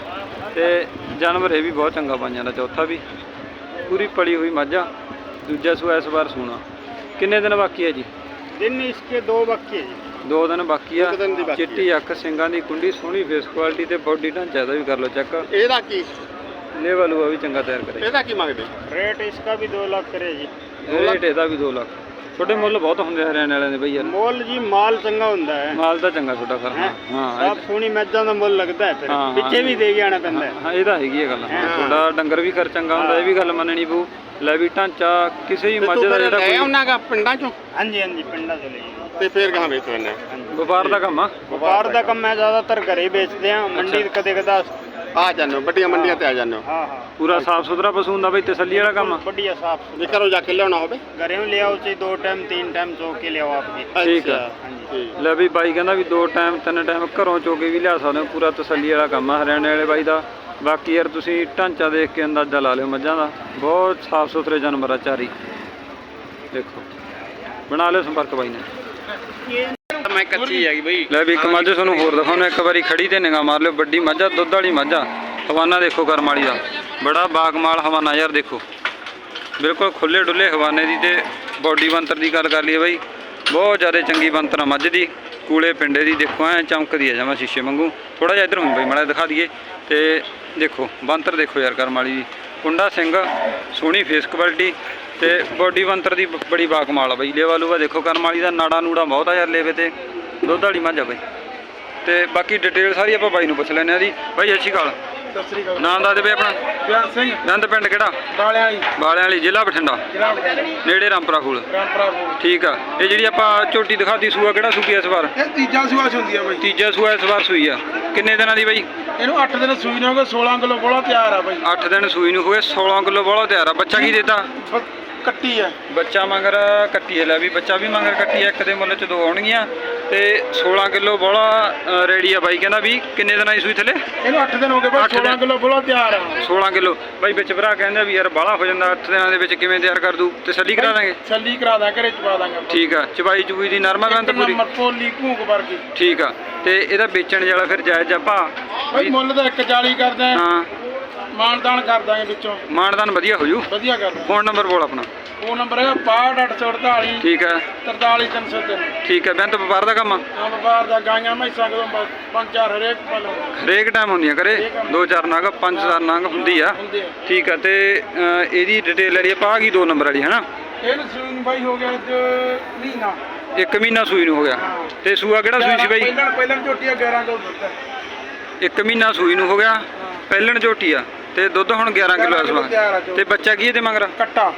ਤੇ ਜਾਨਵਰ ਇਹ ਵੀ ਬਹੁਤ ਚੰਗਾ ਬਣ ਜਾਂਦਾ ਚੌਥਾ ਵੀ। ਪੂਰੀ ਪਲੀ ਹੋਈ ਮੱਝ ਦੂਜਾ ਸੂਆ ਇਸ ਵਾਰ ਸੂਣਾ। ਕਿੰਨੇ ਦਿਨ ਬਾਕੀ ਹੈ ਜੀ? ਦਿਨ ਇਸਕੇ ਦੋ ਬਾਕੀ ਹੈ ਜੀ। ਦੋ ਦਿਨ ਬਾਕੀ ਆ ਇੱਕ ਦਿਨ ਦੀ ਬਾਕੀ ਆ। ਚਿੱਟੀ ਅੱਖ ਸਿੰਗਾਂ ਦੀ ਕੁੰਡੀ ਸੋਹਣੀ ਫੇਸ ਕੁਆਲਿਟੀ ਤੇ ਬੋਡੀ ਢਾਂਚਾ ਦਾ ਵੀ ਕਰ ਲਓ ਚੈੱਕ ਇਹਦਾ ਕੀ ਲੈਵਲ ਉਹ ਵੀ ਚੰਗਾ ਤਿਆਰ ਕਰੇ ਇਹਦਾ ਕੀ ਮੰਗਦੇ रेट इसका भी दो लाख करे जी ਰੇਟ ਇਹਦਾ ਵੀ 2 ਲੱਖ ਛੋਟੇ ਮੁੱਲ ਬਹੁਤ ਹੁੰਦੇ ਹਰਿਆਣੇ ਵਾਲਿਆਂ ਦੇ ਬਈ ਯਾਰ। ਮੁੱਲ ਜੀ ਮਾਲ ਚੰਗਾ ਹੁੰਦਾ ਹੈ। ਮਾਲ ਤਾਂ ਚੰਗਾ ਛੋਟਾ ਕਰ ਹਾਂ? ਸਭ ਸੋਹਣੀ ਮੱਝਾਂ ਦਾ ਮੁੱਲ ਲੱਗਦਾ ਹੈ ਫਿਰ। ਪਿੱਛੇ ਵੀ ਦੇ ਕੇ ਪੈਂਦਾ ਹਾਂ। ਇਹ ਤਾਂ ਹੈਗੀ ਹੈ ਗੱਲ। ਤੁਹਾਡਾ ਡੰਗਰ ਵੀ ਖਰ ਚੰਗਾ ਹੁੰਦਾ ਇਹ ਵੀ ਗੱਲ ਮੰਨਣੀ ਪਊ। ਲੈ ਵੀ ਢਾਂਚਾ ਕਿਸੇ ਵੀ ਮੱਝ ਦਾ ਜਿਹੜਾ ਕੋਈ ਉਹਨਾਂ ਦਾ ਪਿੰਡਾਂ ਚੋਂ? ਹਾਂਜੀ ਹਾਂਜੀ ਪਿੰਡਾਂ ਚੋਂ ਲਈ ਤੇ ਫੇਰ ਕਹਾਂ ਵੇਚਦੇ ਨੇ ਵਪਾਰ ਦਾ ਕੰਮ ਆ? ਵਪਾਰ ਦਾ ਕੰਮ ਮੈਂ ਜ਼ਿਆਦਾਤਰ ਘਰੇ ਵੇਚਦੇ ਆ ਮੰਡੀ ਕਦੇ ਕਦਾ ਆ ਜਾਂਦੇ ਹੋ, ਵੱਡੀਆਂ ਮੰਡੀਆਂ ਤੇ ਆ ਜਾਂਦੇ ਹੋ ਹਾਂ ਹਾਂ ਪੂਰਾ ਸਾਫ ਸੁਥਰਾ ਪਸ਼ੂ ਹੁੰਦਾ ਬਈ ਤਸੱਲੀ ਵਾਲਾ ਕੰਮ ਆ। बढ़िया साफ ਜੇ ਘਰੋਂ ਜਾ ਕੇ ਲਿਆਉਣਾ ਹੋਵੇ घरे में ले आओ चाहे दो टाइम तीन टाइम चो के ले आओ आपकी ਠੀਕ ਆ हाँ जी ਠੀਕ ਲੈ ਵੀ ਬਾਈ ਕਹਿੰਦਾ ਵੀ ਦੋ ਟਾਈਮ ਤਿੰਨ ਟਾਈਮ ਘਰੋਂ ਚੋ ਕੇ ਵੀ ਲਿਆ ਸਕਦੇ ਹੋ ਪੂਰਾ ਤਸੱਲੀ ਵਾਲਾ ਕੰਮ ਆ ਹਰਿਆਣੇ ਵਾਲੇ ਬਾਈ ਦਾ ਬਾਕੀ ਯਾਰ ਤੁਸੀਂ ਢਾਂਚਾ ਦੇਖ ਕੇ ਅੰਦਾਜ਼ਾ ਲਾ ਲਿਓ ਮੱਝਾਂ ਦਾ ਬਹੁਤ ਸਾਫ ਸੁਥਰੇ ਜਾਨਵਰ ਆ ਚਾਰੀ ਦੇਖੋ ਬਣਾ ਲਿਓ ਸੰਪਰਕ ਬਾਈ ਨੇ ਮੈਂ ਕੱਚੀ ਹੈਗੀ ਬਈ। ਲੈ ਵੀ ਇੱਕ ਮੱਝ ਤੁਹਾਨੂੰ ਹੋਰ ਦਿਖਾਉਣਾ ਇੱਕ ਵਾਰੀ ਖੜੀ ਤੇ ਨਿਗਾਹ ਮਾਰ ਲਿਓ ਵੱਡੀ ਮੱਝ ਆ ਦੁੱਧ ਵਾਲੀ ਮੱਝ ਆ। ਹਵਾਨਾ ਦੇਖੋ ਕਰਮ ਵਾਲੀ ਦਾ। ਬੜਾ ਬਾਗਮਾਲ ਹਵਾਨਾ ਯਾਰ ਦੇਖੋ। ਬਿਲਕੁਲ ਖੁੱਲੇ ਡੁੱਲੇ ਹਵਾਨੇ ਦੀ ਤੇ ਬੋਡੀ ਬੰਤਰ ਦੀ ਗੱਲ ਕਰ ਲਈਏ ਬਾਈ। ਬਹੁਤ ਜ਼ਿਆਦਾ ਚੰਗੀ ਬੰਤਰ ਆ ਮੱਝ ਦੀ। ਕੂਲੇ ਪਿੰਡੇ ਦੀ ਦੇਖੋ ਐ ਚਮਕਦੀ ਆ ਜਮਾ ਸ਼ੀਸ਼ੇ ਵਾਂਗੂ। ਥੋੜਾ ਜਿਹਾ ਇੱਧਰ ਹੋਈ ਬਾਈ ਮਾੜਾ ਦਿਖਾ ਦਈਏ। ਤੇ ਦੇਖੋ ਬੰਤਰ ਦੇਖੋ ਯਾਰ ਕਰਮ ਵਾਲੀ ਦੀ। ਕੁੰਡਾ ਸਿੰਘ ਸੋਹਣੀ ਫੇਸ ਕੁਆਲਿਟੀ ਤੇ ਬੋਡੀ ਬੰਤਰ ਦੀ ਬੜੀ ਬਾਕਮਾਲ ਆ ਬਾਈ। ਲੇਵਾ ਲੂਵਾ ਦੇਖੋ ਕਰਨ ਵਾਲੀ ਦਾ ਨਾੜਾ ਨੂੜਾ ਬਹੁਤ ਆ ਯਾਰ ਲੇਵੇ ਤੇ। ਦੁੱਧ ਵਾਲੀ ਮੱਝ ਆ ਬਈ। ਤੇ ਬਾਕੀ ਡਿਟੇਲ ਸਾਰੀ ਆਪਾਂ ਬਾਈ ਨੂੰ ਪੁੱਛ ਲੈਣੇ ਆ ਜੀ। ਬਾਈ ਅੱਛੀ ਗੱਲ ਨਾਮ ਦੱਸ ਦੇ ਬਈ ਆਪਣਾ। ਬਿਆਨ ਸਿੰਘ। ਨੰਦ ਪਿੰਡ ਕਿਹੜਾ? ਬਾਲਿਆਂ ਵਾਲੀ। ਬਾਲਿਆਂ ਵਾਲੀ ਜ਼ਿਲ੍ਹਾ ਬਠਿੰਡਾ। ਨੇੜੇ ਰਾਮਪਰਾ ਖੂਲ ਠੀਕ ਆ। ਇਹ ਜਿਹੜੀ ਆਪਾਂ ਝੋਟੀ ਦਿਖਾਤੀ ਸੂਆ ਕਿਹੜਾ ਸੂਈ ਇਸ ਵਾਰ? ਤੀਜਾ ਸੂਆ ਹੁੰਦੀ ਇਸ ਵਾਰ ਸੂਈ ਆ। ਕਿੰਨੇ ਦਿਨਾਂ ਦੀ ਬਾਈ? ਇਹਨੂੰ 8 ਦਿਨ ਸੂਈ ਨੂੰ ਹੋ ਗਏ 16 ਕਿਲੋ ਬੋਲਾ ਤਿਆਰ ਆ ਬਾਈ। 8 ਦਿਨ ਸੂਈ ਨੂੰ ਹੋ ਗਏ 16 ਕਿਲੋ ਬੋਲਾ ਤਿਆਰ ਆ। ਬੱਚਾ ਕੀ ਦਿੱਤਾ? ਕੱਟੀ ਆ? ਬੱਚਾ ਮਗਰ ਕੱਟੀ ਹੈ ਲੈ ਵੀ ਬੱਚਾ ਵੀ ਮਗਰ ਕੱਟੀ ਹੈ ਇੱਕ ਦੇ ਮੁੱਲ ਚ ਦੋ ਆਉਣਗੀਆਂ। ਤੇ 16 ਕਿਲੋ ਬੋਲਾ ਰੈਡੀ ਆ ਬਾਈ ਕਹਿੰਦਾ ਵੀ ਕਿੰਨੇ ਦਿਨਾਂ ਦੀ ਸੂਈ ਥੱਲੇ? ਇਹਨੂੰ 8 ਦਿਨ ਹੋ ਗਏ ਬਾਈ ਅੱਠ ਦਿਨ। 16 ਕਿਲੋ ਬੋਲਾ ਤਿਆਰ ਆ। 16 ਕਿਲੋ। ਬਾਈ ਵਿੱਚ ਭਰਾ ਕਹਿੰਦਾ ਵੀ ਯਾਰ ਬਾਹਲਾ ਹੋ ਜਾਂਦਾ 8 ਦਿਨਾਂ ਦੇ ਵਿੱਚ ਕਿਵੇਂ ਤਿਆਰ ਕਰ ਦੂ? ਤਸੱਲੀ ਕਰਾ ਦਾਂਗੇ। ਛੱਲੀ ਕਰਾ ਦਾਂ ਘਰੇ ਚਪਾ ਦਾਂਗੇ ਆਪਾਂ। ਠੀਕ ਆ ਚਬਾਈ ਚੁਬਈ ਦੀ ਨਰਮਾ ਇੱਕ ਪੂਰੀ। ਨੰਬਰ ਪੋਲੀ ਘੂਕ ਵਰਗੀ। ਠੀਕ ਆ ਤੇ ਇਹਦਾ ਵੇਚਣ ਵਾਲਾ ਫਿਰ ਜਾਇਜ਼ ਆ ਭਾ। ਬਾਈ ਮੁੱਲ ਤਾਂ 140 ਕਰਦੇ ਆ ਹਾਂ। ਮਾਨਦਾਨ ਕਰ ਦਾਂਗੇ ਵਿੱਚੋਂ। ਮਾਨਦਾਨ ਵਧੀਆ ਹੋ ਜੂ। ਵਧੀਆ ਕਰ ਦਾਂਗੇ ਫੋਨ ਨੰਬਰ ਬੋਲ ਆਪਣਾ। ਉਹ ਨੰਬਰ ਹੈਗਾ 62848 ਠੀਕ ਆ 43303 ਠੀਕ ਆ ਬੈਂਤ ਵਪਾਰ ਦਾ ਕੰਮ? ਆ ਵਪਾਰ ਦਾ ਗਾਈਆਂ ਮੈਸਾਂ ਕੋਲੋਂ ਪੰਜ ਚਾਰ ਹਰੇਕ ਪਲ ਹਰੇਕ ਟਾਈਮ ਹੁੰਦੀਆਂ ਕਰੇ ਦੋ ਚਾਰ ਨੰਗ ਪੰਜ ਚਾਰ ਨੰਗ ਹੁੰਦੀ ਆ। ਠੀਕ ਆ ਤੇ ਇਹਦੀ ਡਿਟੇਲ ਜਿਹੜੀ ਆਪਾਂ ਆ ਗਈ ਦੋ ਨੰਬਰ ਵਾਲੀ ਹਨਾ? ਇਹਨੂੰ ਸੂਈ ਨੂੰ ਬਾਈ ਹੋ ਗਿਆ ਅੱਜ ਮਹੀਨਾ। ਇੱਕ ਮਹੀਨਾ ਸੂਈ ਨੂੰ ਹੋ ਗਿਆ। ਤੇ ਸੂਆ ਕਿਹੜਾ ਸੂਈ ਸੀ ਬਾਈ? ਪਹਿਲਾਂ ਪਹਿਲਾਂ ਝੋਟੀ ਆ 11 ਕਿਲੋ ਦੁੱਧ ਹੈ। ਇੱਕ ਮਹੀਨਾ ਸੂਈ ਨੂੰ ਹੋ ਗਿਆ। ਪਹਿਲਣ ਝੋਟੀ ਆ। ਤੇ ਦੁੱਧ ਹੁਣ 11 ਕਿਲੋ ਇਸ ਵਾਰ ਤਿਆਰ ਆ ਝੋਟੀ। ਤੇ ਬੱਚਾ ਕੀ ਇਹਦੇ ਮਗਰ? ਕੱਟਾ।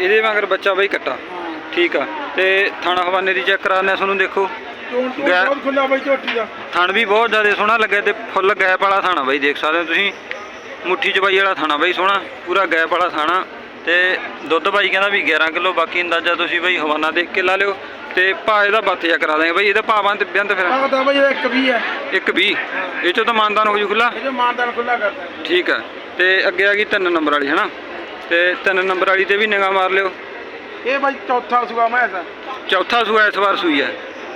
ਇਹਦੇ ਮਗਰ ਬੱਚਾ ਬਾਈ ਕੱਟਾ। ਠੀਕ ਆ। ਤੇ ਥਾਣਾ ਹਵਾਨੇ ਦੀ ਚੈੱਕ ਕਰਾਉਂਦੇ ਆ ਤੁਹਾਨੂੰ ਦੇਖੋ। ਗੈ- ਬਹੁਤ ਖੁੱਲਾ ਬਾਈ ਝੋਟੀ ਦਾ। ਥਣ ਵੀ ਬਹੁਤ ਜ਼ਿਆਦਾ ਸੋਹਣਾ ਲੱਗਿਆ ਤੇ ਫੁੱਲ ਗੈਪ ਵਾਲਾ ਥਾਣਾ ਬਾਈ ਦੇਖ ਸਕਦੇ ਹੋ ਤੁਸੀਂ। ਮੁੱਠੀ ਚਬਾਈ ਵਾਲਾ ਥਾਣਾ ਬਾਈ ਸੋਹਣਾ ਪੂਰਾ ਗੈਪ ਵਾਲਾ ਥਾਣਾ। ਤੇ ਦੁੱਧ ਬਾਈ ਕਹਿੰਦਾ ਵੀ 11 ਕਿਲੋ ਬਾਕੀ ਅੰਦਾਜ਼ਾ ਤੁਸੀਂ ਬਾਈ ਹਵਾਨਾ ਦੇਖ ਕੇ ਲਾ ਲਿਓ। ਤੇ ਭਾ ਇਹਦਾ ਬੱਤ ਜਾ ਕਰਾ ਦਾਂਗੇ ਬਾਈ ਇਹਦਾ ਭਾਵਾਂ ਤੇ ਬਿਆਨ ਤੇ ਫਿਰ ਤਾਂ ਬਾਈ ਇਹ ਇੱਕ ਵੀ ਹੈ। ਇੱਕ 20 ਇਹ ਚੋਂ ਤਾਂ ਮਾਨਦਾਨ ਹੋ ਜੂ ਖੁੱਲਾ ਇਹ ਜੋ ਮਾਨਦਾਨ ਖੁੱਲਾ ਕਰਦਾ। ਠੀਕ ਆ। ਤੇ ਅੱਗੇ ਆ ਗਈ ਤਿੰਨ ਨੰਬਰ ਵਾਲੀ ਹਨਾ? ਤੇ ਤਿੰਨ ਨੰਬਰ ਵਾਲੀ ਤੇ ਵੀ ਨਿਗਾਹ ਮਾਰ ਲਿਓ। ਇਹ ਬਾਈ ਚੌਥਾ ਸੁਗਾ ਮੈਂ ਦਾ ਚੌਥਾ ਸੂਆ ਇਸ ਵਾਰ ਸੂਈ ਹੈ।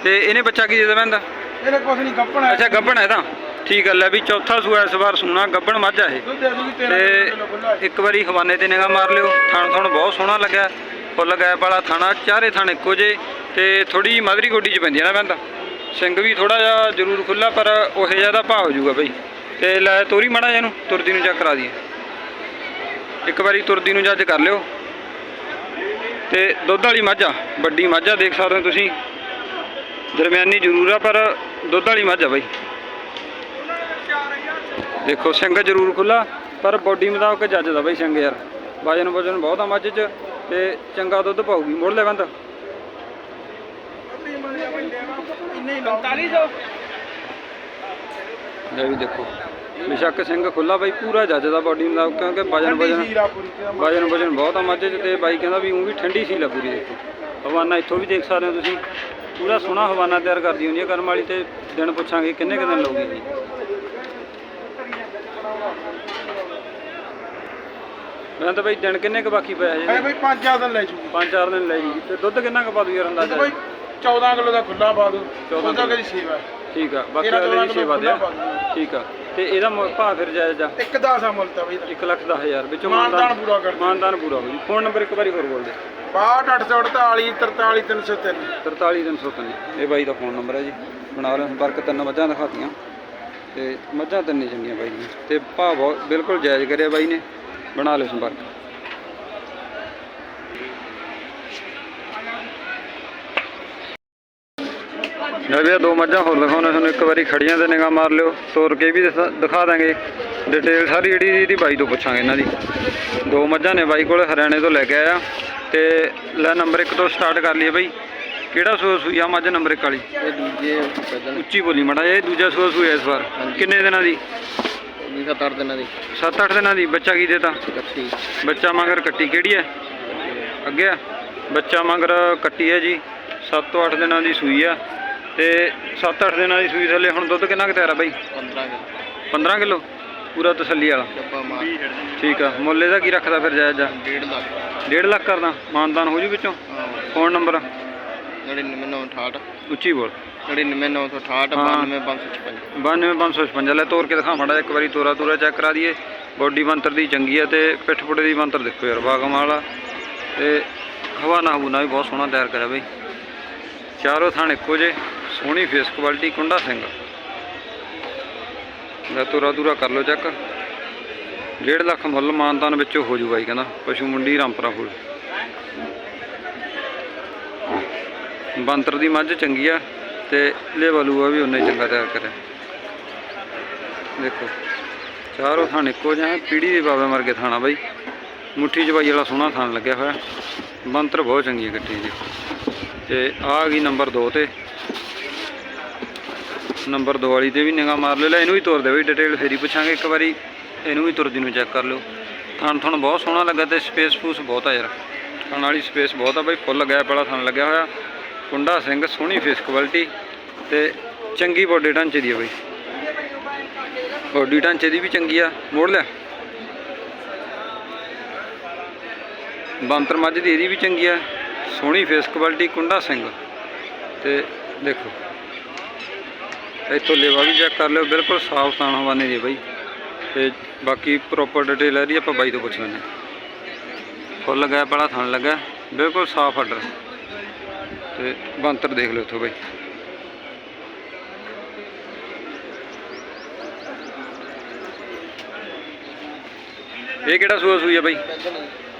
ਤੇ ਇਹਨੇ ਬੱਚਾ ਕੀ ਦੇ ਦੇਦਾ ਬੰਦਾ ਇਹਦੇ ਕੁਛ ਨਹੀਂ ਗੱਪਣਾ ਅੱਛਾ ਗੱਬਣ ਹੈ ਤਾਂ। ਠੀਕ ਹੈ ਲੈ ਵੀ ਚੌਥਾ ਸੂਆ ਇਸ ਵਾਰ ਸੂਣਾ ਗੱਬਣ ਮੱਝ 13 ਤੇ ਹੈ। ਇੱਕ ਵਾਰੀ ਹਵਾਨੇ ਤੇ ਨਿਗਾਹ ਮਾਰ ਲਿਓ। ਥਣ ਥਣ ਬਹੁਤ ਸੋਹਣਾ ਲੱਗਿਆ। ਫੁੱਲ ਗੈਪ ਵਾਲਾ ਥਾਣਾ ਚਾਰੇ ਥਣ ਇੱਕੋ ਜੇ ਤੇ ਥੋੜੀ ਮਧਰੀ ਗੋਡੀ ਚ ਪੈਂਦੀ ਹੈ ਨਾ ਬੰਦਾ ਸਿੰਘ ਵੀ ਥੋੜਾ ਜਿਹਾ ਜ਼ਰੂਰ ਖੁੱਲਾ ਪਰ ਉਹੇ ਜ਼ਿਆਦਾ ਭਾਅ ਹੋ ਜਾਊਗਾ ਬਈ। ਤੇ ਲੈ ਤੋਰੀ ਮੜਾ ਇਹਨੂੰ ਤੁਰਦੀ ਨੂੰ ਚੈੱਕ ਕਰਾ ਦਈਏ। ਇੱਕ ਵਾਰੀ ਤੁਰਦੀ ਨੂੰ ਜੱਜ ਕਰ ਲਿਓ। ਤੇ ਦੁੱਧ ਵਾਲੀ ਮੱਝ ਆ ਵੱਡੀ ਮੱਝ ਆ ਦੇਖ ਸਕਦੇ ਹੋ ਤੁਸੀਂ। ਦਰਮਿਆਨੀ ਜ਼ਰੂਰ ਆ ਪਰ ਦੁੱਧ ਵਾਲੀ ਮੱਝ ਆ ਬਈ। ਦੇਖੋ ਸਿੰਘ ਜ਼ਰੂਰ ਖੁੱਲਾ ਪਰ ਬੋਡੀ ਮੁਤਾਬਕ ਜੱਜ ਦਾ ਬਈ ਸਿੰਘ ਯਾਰ। ਵਜਨ ਵਜਨ ਬਹੁਤ ਆ ਮੱਝ 'ਚ ਤੇ ਚੰਗਾ ਦੁੱਧ ਪਾਊਗੀ। ਮੁੜ ਲੈ ਬੰਦ। ਇੰਨੇ ਹੀ 4500 ਲੈ ਵੀ ਦੇਖੋ। ਬਿਸ਼ੱਕ ਸਿੰਘ ਖੁੱਲਾ ਬਈ ਪੂਰਾ ਜੱਜ ਦਾ ਬੋਡੀ ਮੁਤਾਬਕ ਕਿਉਂਕਿ ਵਜਨ ਵਜਨ ਵਜਨ ਵਜਨ ਬਹੁਤ ਆ ਮੱਝ 'ਚ ਤੇ ਬਾਈ ਕਹਿੰਦਾ ਵੀ ਉਹ ਵੀ ਠੰਡੀ ਸੀ ਲਾ ਪੂਰੀ ਦੇਖੋ। ਹਵਾਨਾ ਇੱਥੋਂ ਵੀ ਦੇਖ ਸਕਦੇ ਹੋ ਤੁਸੀਂ। ਪੂਰਾ ਸੋਹਣਾ ਹਵਾਨਾ ਤਿਆਰ ਕਰਦੀ ਹੁੰਦੀ ਹੈ ਕਰਮ ਵਾਲੀ ਤੇ ਦਿਨ ਪੁੱਛਾਂਗੇ ਕਿੰਨੇ ਕੁ ਦਿਨ ਲਊਗੀ ਜੀ। ਮੈਂ ਤਾਂ ਬਈ ਦਿਨ ਕਿੰਨੇ ਕੁ ਬਾਕੀ ਪਿਆ ਜੀ? ਬਈ ਪੰਜ ਚਾਰ ਦਿਨ ਲੈ ਜੂਗੀ ਪੰਜ ਚਾਰ ਦਿਨ ਲੈ ਜੀ ਤੇ ਦੁੱਧ ਕਿੰਨਾ ਕੁ ਪਾ ਦੂ ਯਾਰ ਅੰਦਾਜ਼ਾ ਬਈ 14 ਕਿਲੋ ਦਾ ਖੁੱਲਾ ਪਾ ਦੋ। 14 14 ਕਿਲੋ ਦੀ ਸੇਵਾ ਠੀਕ ਆ ਬਾਕੀ ਅਗਲੇ ਦੀ ਸੇਵਾ ਆ। ਖੁੱਲ੍ਹਾ ਠੀਕ ਆ। ਤੇ ਇਹਦਾ ਮੁ- ਭਾਅ ਫਿਰ ਜਾਇਜ਼ ਆ। ਇੱਕ 10 ਆ ਮੁੱਲ ਤਾਂ ਬਈ 1 ਲੱਖ ਦਸ ਹਜ਼ਾਰ ਵਿੱਚੋਂ ਮਾਨਦਾਨ ਪੂਰਾ ਕਰ ਦਿਓ। ਮਾਨਦਾਨ ਪੂਰਾ ਹੋ ਜੀ। ਫੋਨ ਨੰਬਰ ਇੱਕ ਵਾਰੀ ਹੋਰ ਬੋਲ ਦੇ। 62848 43303 43303 ਇਹ ਬਾਈ ਦਾ ਫੋਨ ਨੰਬਰ ਹੈ ਜੀ। ਬਣਾ ਲਿਓ ਸੰਪਰਕ ਤਿੰਨ ਮੱਝਾਂ ਦਿਖਾਤੀਆਂ। ਤੇ ਮੱਝਾਂ ਤਿੰਨੇ ਚੰਗੀਆਂ ਬਾਈ ਦੀਆਂ। ਤੇ ਭਾਅ ਬਹੁਤ ਬਿਲਕੁਲ ਜਾਇਜ਼ ਕਰਿਆ ਬਾਈ ਨੇ। ਬਣਾ ਲਿਓ ਸੰਪਰਕ। ਆਹ ਦੋ ਮੱਝਾਂ ਹੋਰ ਦਿਖਾਉਣੇ ਤੁਹਾਨੂੰ ਇੱਕ ਵਾਰੀ ਖੜੀਆਂ ਤੇ ਨਿਗਾਹ ਮਾਰ ਲਿਓ ਤੋਰ ਕੇ ਵੀ ਦਿਖਾ- ਦਾਂਗੇ। ਡਿਟੇਲ ਸਾਰੀ ਜਿਹੜੀ ਇਹਦੀ ਬਾਈ ਤੋਂ ਪੁੱਛਾਂਗੇ ਇਹਨਾਂ ਦੀ। ਦੋ ਮੱਝਾਂ ਨੇ ਬਾਈ ਕੋਲ ਹਰਿਆਣੇ ਤੋਂ ਲੈ ਕੇ ਆਇਆ। ਤੇ ਲੈ ਨੰਬਰ 1 ਤੋਂ ਸਟਾਰਟ ਕਰ ਲਈਏ ਬਾਈ। ਕਿਹੜਾ ਸੂਆ ਸੂਈ ਆ ਮੱਝ ਨੰਬਰ 1 ਵਾਲੀ? ਇਹ ਦੂਜੇ ਉੱਚੀ ਬੋਲੀ ਮੜਾ ਇਹ ਦੂਜਾ ਸੂਆ ਸੂਈ ਇਸ ਵਾਰ। ਕਿੰਨੇ ਦਿਨਾਂ ਦੀ? ਵੀ ਸੱਤ ਅੱਠ ਦਿਨਾਂ ਦੀ। 7-8 ਦਿਨਾਂ ਦੀ ਬੱਚਾ ਕੀ ਦੇਤਾ? ਕੱਟੀ ਬੱਚਾ ਮਗਰ ਕੱਟੀ ਕਿਹੜੀ ਹੈ? ਅੱਗੇ ਬੱਚਾ ਮਗਰ ਕੱਟੀ ਹੈ ਜੀ। 7 ਤੋਂ 8 ਦਿਨਾਂ ਦੀ ਸੂਈ ਆ। ਤੇ 7-8 ਦਿਨਾਂ ਦੀ ਸੂਈ ਥੱਲੇ ਹੁਣ ਦੁੱਧ ਕਿੰਨਾ ਕੁ ਤਿਆਰ ਆ ਬਾਈ? 15 ਕਿਲੋ। 15 ਕਿਲੋ? ਪੂਰਾ ਤਸੱਲੀ ਵਾਲਾ। ਡੱਬਾ ਮਾਰ। ਠੀਕ ਆ। ਮੁੱਲ ਇਹਦਾ ਕੀ ਰੱਖਦਾ ਫਿਰ ਜਾਇਜ਼ ਆ? 1.5 ਲੱਖ। 1.5 ਲੱਖ ਕਰਦਾ। ਮਾਨਦਾਨ ਹੋ ਜੂ ਵਿੱਚੋਂ? ਹਾਂ। Phone number? 99968 ਉੱਚੀ ਬੋਲ। 99968 ਹਾਂ। 92556 92556 ਲੈ ਤੋਰ ਕੇ ਦਿਖਾ ਮਾੜਾ ਇੱਕ ਵਾਰੀ ਤੋਰਾ ਤੋਰਾ ਚੈੱਕ ਕਰਾ ਦਈਏ। ਬੋਡੀ ਬੰਤਰ ਦੀ ਚੰਗੀ ਹੈ ਤੇ ਪਿੱਠ ਪੁੜੇ ਦੀ ਬੰਤਰ ਦੇਖੋ ਯਾਰ ਬਾਗਮ ਵਾਲਾ। ਤੇ ਹਵਾ ਨਾ ਹੂਨਾ ਵੀ ਬਹੁਤ ਸੋਹਣਾ ਤਿਆਰ ਕਰਿਆ ਬਈ। ਚਾਰੋਂ ਥਾਣ ਇੱਕੋ ਜੇ ਸੋਹਣੀ ਫੇਸ ਕੁਆਲਿਟੀ ਕੁੰਡਾ ਸਿੰਘ। ਲੈ ਤੋਰਾ ਤੋਰਾ ਕਰ ਲਓ ਚੈੱਕ 1.5 ਲੱਖ ਮੁੱਲ ਮਾਨਤਾਨ ਵਿੱਚੋਂ ਹੋ ਜੂਗਾ ਜੀ ਕਹਿੰਦਾ, ਪਸ਼ੂ ਮੰਡੀ ਰਾਮਪਰਾ ਫੁੱਲ ਬੰਤਰ ਦੀ ਮੱਝ ਚੰਗੀ ਆ ਤੇ ਲੇਵਲੂਆ ਵੀ ਉਹਨੇ ਚੰਗਾ ਤਿਆਰ ਕਰਿਆ। ਦੇਖੋ, ਚਾਰੋਂ ਥਾਣ ਇੱਕੋ ਜਿਹਾ ਪੀੜੀ ਦੇ ਬਾਬੇ ਮਰਗੇ ਥਾਣਾ ਬਾਈ। ਮੁੱਠੀ ਜਵਾਈ ਵਾਲਾ ਸੋਹਣਾ ਥਾਣ ਲੱਗਿਆ ਹੋਇਆ। ਬੰਤਰ ਬਹੁਤ ਚੰਗੀ ਹੈ ਗੱਟੀ ਦੀ ਤੇ ਆ ਗਈ ਨੰਬਰ 2 ਤੇ। ਨੰਬਰ 2 ਤੇ ਵੀ ਨਿਗਾਹ ਮਾਰ ਲਿਓ ਲੈ, ਇਹਨੂੰ ਵੀ ਤੋਰ ਦੇ ਬਈ ਡਿਟੇਲ ਫੇਰੀ ਪੁੱਛਾਂਗੇ ਇੱਕ ਵਾਰੀ। ਇਹਨੂੰ ਵੀ ਤੁਰਦੀ ਨੂੰ ਚੈੱਕ ਕਰ ਲਿਓ। ਥਣ ਥਣ ਬਹੁਤ ਸੋਹਣਾ ਲੱਗਾ ਤੇ ਸਪੇਸ ਫੂਸ ਬਹੁਤ ਆ ਯਾਰ। ਥਣ ਵਾਲੀ ਸਪੇਸ ਬਹੁਤ ਆ ਬਈ, ਫੁੱਲ ਗਿਆ ਵਾਲਾ ਥਣ ਲੱਗਿਆ ਹੋਇਆ। ਕੁੰਡਾ ਸਿੰਘ, ਸੋਹਣੀ ਫੇਸ ਕੁਆਲਿਟੀ ਤੇ ਚੰਗੀ ਬੋਡੀ ਢਾਂਚੇ ਦੀ ਆ ਬਈ। ਬੋਡੀ ਢਾਂਚੇ ਦੀ ਵੀ ਚੰਗੀ ਆ। ਮੋੜ ਲਿਆ। ਬੰਤਰ ਮੱਝ ਦੀ ਇਹਦੀ ਵੀ ਚੰਗੀ ਆ। ਸੋਹਣੀ ਫੇਸ ਕੁਆਲਿਟੀ ਕੁੰਡਾ ਸਿੰਘ। ਤੇ ਦੇਖੋ। ਇੱਥੋਂ ਲੇਵਾ ਵੀ ਚੈੱਕ ਕਰ ਲਿਓ ਬਿਲਕੁਲ ਸਾਫ਼ ਸਾਨ ਹਵਾਨੇ ਦੀ ਬਾਈ। ਤੇ ਬਾਕੀ ਪ੍ਰੋਪਰ ਡਿਟੇਲ ਇਹਦੀ ਆਪਾਂ ਬਾਈ ਤੋਂ ਪੁੱਛ ਲੈਂਦੇ ਹਾਂ। ਫੁੱਲ ਲਗਾਇਆ ਬੜਾ ਥਣ ਲੱਗਾ ਬਿਲਕੁਲ ਸਾਫ਼ ਆਰਡਰ ਤੇ ਬੰਤਰ ਦੇਖ ਲਿਓ ਇੱਥੋਂ ਬਾਈ। ਇਹ ਕਿਹੜਾ ਸੂਆ ਸੂਈ ਆ ਬਾਈ?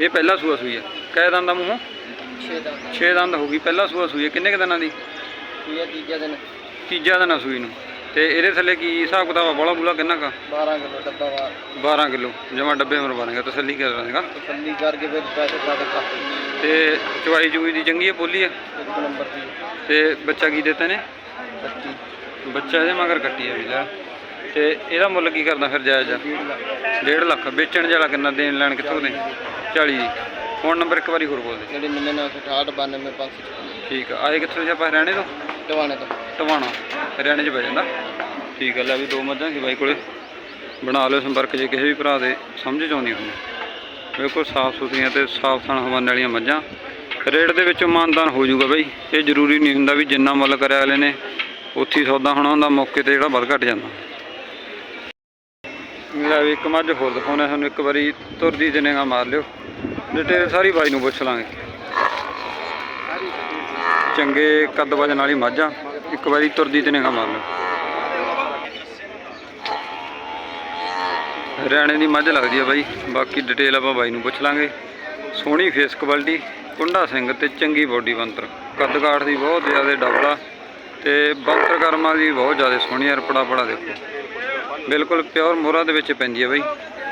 ਇਹ ਪਹਿਲਾ ਸੂਆ ਸੂਈ ਆ। ਕੈ ਦੰਦ ਦਾ ਮੂੰਹੋਂ? 6 ਦਾ 6 ਦੰਦ ਹੋ ਗਈ ਪਹਿਲਾ ਸੂਆ ਸੂਈ ਆ। ਕਿੰਨੇ ਕ ਦਿਨਾਂ ਦੀ? ਇਹ ਹੈ ਤੀਜਾ ਦਿਨ। ਤੀਜਾ ਦਿਨ ਆ ਸੂਈ ਨੂੰ। ਤੇ ਇਹਦੇ ਥੱਲੇ ਕੀ ਹਿਸਾਬ ਕਿਤਾਬ ਆ? ਬੋਲਾ ਬੁਲਾ ਕਿੰਨਾ ਕਾ 12 ਕਿਲੋ ਡੱਬਾ ਵਾ। 12 ਕਿਲੋ। ਜਮਾ ਡੱਬੇ ਮਰ ਬਣੇਗਾ ਤਸੱਲੀ ਕਰ ਲਾਂਗਾ ਤਸੱਲੀ ਕਰਕੇ ਫਿਰ ਪੈਸੇ ਕਾਟ ਕਰ ਤੇ ਚਵਾਈ ਚੂਈ ਦੀ ਚੰਗੀ ਹੈ ਬੋਲੀ ਆ? ਇੱਕ ਨੰਬਰ ਦੀ। ਤੇ ਬੱਚਾ ਕੀ ਦਿੱਤਾ ਨੇ ਬੱਚਾ। ਇਹਦੇ ਮਗਰ ਕੱਟੀ ਆ ਵੀ ਲੈ। ਤੇ ਇਹਦਾ ਮੁੱਲ ਕੀ ਕਰਦਾ ਫਿਰ ਜਾਇਜ਼? ਆ 1.5 ਲੱਖ। 1.5 ਲੱਖ। ਵੇਚਣ ਜਿਹੜਾ ਕਿੰਨਾ ਦੇਣ ਲੈਣ ਕਿੱਥੋਂ ਦੇ? 40 ਦੀ। ਫੋਨ ਨੰਬਰ ਇੱਕ ਵਾਰੀ ਹੋਰ ਬੋਲ ਦੇ। 99968 92556 ਠੀਕ ਆ। ਆਏ ਕਿੱਥੋਂ ਜੇ ਆਪਾਂ? ਹਰਿਆਣੇ ਤੋਂ? ਟਵਾਣੇ ਤੋਂ। ਟਵਾਣਾ, ਹਰਿਆਣੇ 'ਚ ਪੈ ਜਾਂਦਾ। ਠੀਕ ਆ, ਲੈ ਵੀ ਦੋ ਮੱਝਾਂ ਸੀ ਬਾਈ ਕੋਲੇ। ਬਣਾ ਲਿਓ ਸੰਪਰਕ ਜੇ ਕਿਸੇ ਵੀ ਭਰਾ ਦੇ, ਸਮਝ 'ਚ ਆਉਂਦੀ ਹੋਵੇ ਬਿਲਕੁਲ ਸਾਫ਼ ਸੁਥਰੀਆਂ ਤੇ ਸਾਫ਼ ਥਣ ਹਵਾਨੇ ਵਾਲੀਆਂ ਮੱਝਾਂ। ਰੇਟ ਦੇ ਵਿੱਚੋਂ ਮਾਨਦਾਨ ਹੋ ਜਾਊਗਾ ਬਾਈ। ਇਹ ਜ਼ਰੂਰੀ ਨਹੀਂ ਹੁੰਦਾ ਵੀ ਜਿੰਨਾ ਮੁੱਲ ਕਰਿਆ ਅਗਲੇ ਨੇ, ਉੱਥੇ ਹੀ ਸੌਦਾ ਹੋਣਾ ਹੁੰਦਾ, ਮੌਕੇ ਤੇ ਜਿਹੜਾ ਵੱਧ ਘਟ ਜਾਂਦਾ। ਮੇਰਾ ਵੀ ਇੱਕ ਮੱਝ ਹੋਰ ਦਿਖਾਉਣਾ ਤੁਹਾਨੂੰ, ਇੱਕ ਵਾਰੀ ਤੁਰਦੀ ਜਨੇਗਾ ਮਾਰ ਲਿਓ। ਡਿਟੇਲ ਸਾਰੀ ਬਾਈ ਨੂੰ ਪੁੱਛ ਲਾਂਗੇ। ਚੰਗੇ ਕੱਦ ਵਜਨ ਵਾਲੀ ਮੱਝ। ਇੱਕ ਵਾਰੀ ਤੁਰਦੀ ਤੇ ਨਿਗਾਹ ਮਾਰ ਲਓ। ਹਰਿਆਣੇ ਦੀ ਮੱਝ ਲੱਗਦੀ ਆ ਬਾਈ। ਬਾਕੀ ਡਿਟੇਲ ਆਪਾਂ ਬਾਈ ਨੂੰ ਪੁੱਛ ਲਾਂਗੇ। ਸੋਹਣੀ ਫੇਸ ਕੁਆਲਿਟੀ ਕੁੰਡਾ ਸਿੰਘ ਤੇ ਚੰਗੀ ਬੋਡੀ ਬੰਤਰ। ਕੱਦ ਕਾਠ ਦੀ ਬਹੁਤ ਜ਼ਿਆਦਾ ਡਬਲਾ ਤੇ ਬੰਤਰ ਕਰਮਾਂ ਦੀ ਬਹੁਤ ਜ਼ਿਆਦਾ ਸੋਹਣੀ ਆ, ਰਪੜਾ ਪੜਾ ਦੇਖੋ। ਬਿਲਕੁਲ ਪਿਓਰ ਮੋਹਰਾ ਦੇ ਵਿੱਚ ਪੈਂਦੀ ਆ ਬਾਈ।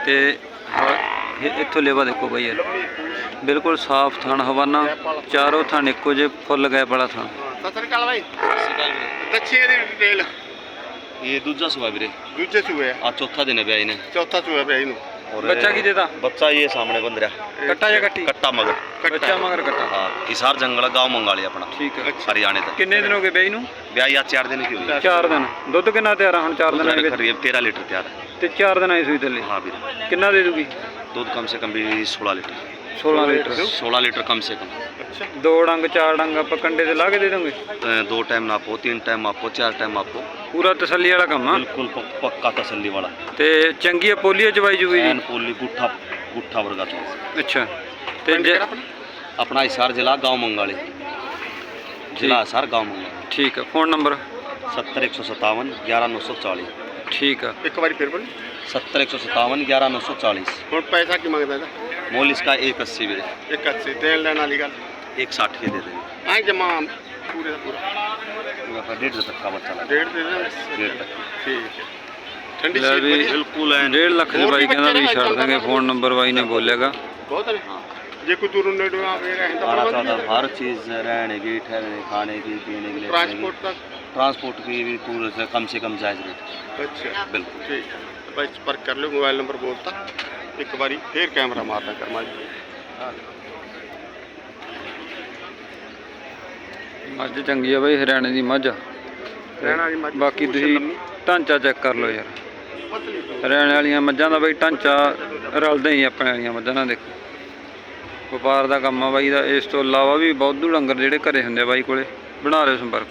ਤੇ ਹ- ਇੱਥੋਂ ਲੇਵਾ ਦੇਖੋ ਬਾਈ ਯਾਰ। ਬਿਲਕੁਲ ਸਾਫ਼ ਥਣ ਹਵਾਨਾ ਚਾਰੋਂ ਥਣ ਇੱਕੋ ਜਿਹੇ ਫੁੱਲ ਗਏ ਬੜਾ ਥਣ। ਸਤਿ ਜੰਗਲ ਗਾਉ ਮੰਗਾਲੇ ਆਪਣਾ। ਠੀਕ ਹੈ ਹਰਿਆਣੇ ਦਾ ਕਿੰਨੇ ਦਿਨ ਹੋ ਗਏ ਬਈ ਨੂੰ? ਵਿਆਹ ਆ 4 ਦਿਨ ਕੀ ਹੋਈ 4 ਦਿਨ। ਦੁੱਧ ਕਿੰਨਾ ਤਿਆਰ ਆ ਹੁਣ 4 ਦਿਨ ਦੇ ਵਿੱਚ? ਕਰੀਬ 13 ਲੀਟਰ ਤਿਆਰ ਤੇ 4 ਦਿਨ ਆਈ ਸੀ ਥੱਲੇ। ਹਾਂ ਵੀਰੇ। ਕਿੰਨਾ ਦੇ ਦੂਗੀ? ਦੁੱਧ ਕਮ ਸੇ ਕਮ ਵੀ 16 ਲੀਟਰ। 16 ਲੀਟਰ सोलह लीटर कम से कम ਦੋ ਡੰਗ ਚਾਰ ਡੰਗ ਆਪਾਂ ਕੰਡੇ ਤੇ ਲਾ ਕੇ ਦੇ ਦੋਗੇ अ, दो टाइम नापो तीन टाइम नापो चार टाइम नापो ਪੂਰਾ ਤਸੱਲੀ ਵਾਲਾ ਕੰਮ ਆ बिल्कुल प- पक्का तसल्ली वाला ਤੇ ਚੰਗੀ ਆ ਪੋਲੀਓ ਚਵਾਈ ਜੂਗੀ एन ਜੀ पोली गुट्ठा गुट्ठा वर्गा तो ਅੱਛਾ ਤੇ ਜੇ अपना हिसार जिला गांव मंगाली जिला हिसार गांव मंगाली ਠੀਕ ਆ ਫੋਨ ਨੰਬਰ सत्तर एक सौ सत्तावन ग्यारह नौ सौ चालीस ਠੀਕ ਆ ਇੱਕ ਵਾਰੀ ਫਿਰ ਬੋਲ सत्तर एक सौ सत्तावन ग्यारह नौ सौ चालीस ਹੁਣ ਪੈਸਾ ਕੀ ਮੰਗਦਾ ਇਹਦਾ मोल इसका एक अस्सी मेरे ਇੱਕ 80 ਦੇਣ ਲੈਣ ਵਾਲੀ ਗੱਲ एक साठ के दे देंगे ਐ ਜਮਾ ਪੂਰੇ ਦਾ ਪੂਰਾ अपना डेढ़ सौ तक का बच्चा लगा ਡੇਢ ਦੇ ਦੇ डेढ़ तक ਠੀਕ ਹੈ ਠੰਡੀ ਲੈ ਸੀਟ ਵੀ ਵਧੀਆ बिल्कुल एन 1.5 ਲੱਖ ਦੇ ਹੋਰ ਬਾਈ ਵੀ ਕਹਿੰਦਾ ਵੀ ਬੱਚੇ ਛੱਡ ਨੇ ਦਾਂਗੇ ਫੋਨ ਨੰਬਰ ਬਾਈ ਨੇ ਬੋਲਿਆਗਾ ਬਹੁਤ ਨੇ ਜੇ ਕੋਈ ਦੂਰੋਂ ਨੇੜੇ ਆਵੇ ਰਹੇ ਤਾਂ खाना ਪ੍ਰਬੰਧ चाहता हर चीज़ रहने की ठहरने खाने की पीने की लेटने की ਟਰਾਂਸਪੋਰਟ ਦਾ ट्रांसपोर्ट की भी पूरे से कम से कम जायज़ रेट ਅੱਛਾ बिल्कुल ਠੀਕ ਹੈ ਬਾਈ ਸੰਪਰਕ ਕਰ ਲਿਓ ਮੋਬਾਈਲ ਨੰਬਰ ਬੋਲਤਾ ਇੱਕ ਵਾਰੀ ਫੇਰ ਕੈਮਰਾ ਮਾਰਦਾ ਕਰਮਾ ਜੀ। ਮੱਝ ਚੰਗੀ ਆ ਬਾਈ ਹਰਿਆਣੇ ਦੀ ਮੱਝ ਆ। ਦੀ ਮੱਝ ਬਾਕੀ ਤੁਸੀਂ ਢਾਂਚਾ ਚੈੱਕ ਕਰ ਲਓ ਯਾਰ। ਹਰਿਆਣੇ ਵਾਲੀਆਂ ਮੱਝਾਂ ਦਾ ਬਾਈ ਢਾਂਚਾ ਰਲਦਾ ਹੀ ਆਪਣੇ ਵਾਲੀਆਂ ਮੱਝਾਂ ਨਾਲ ਦੇਖੋ। ਵਪਾਰ ਦਾ ਕੰਮ ਆ ਬਾਈ ਦਾ ਇਸ ਤੋਂ ਇਲਾਵਾ ਵੀ ਬਹੁਤ ਡੰਗਰ ਜਿਹੜੇ ਘਰੇ ਹੁੰਦੇ ਆ ਬਾਈ ਕੋਲੇ ਬਣਾ ਲਿਓ ਸੰਪਰਕ।